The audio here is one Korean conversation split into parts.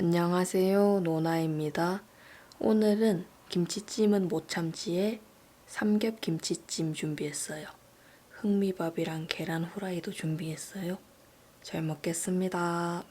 안녕하세요. 노나입니다. 오늘은 김치찜은 못 참지의 삼겹 김치찜 준비했어요. 흑미밥이랑 계란 후라이도 준비했어요. 잘 먹겠습니다.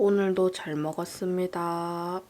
오늘도 잘 먹었습니다.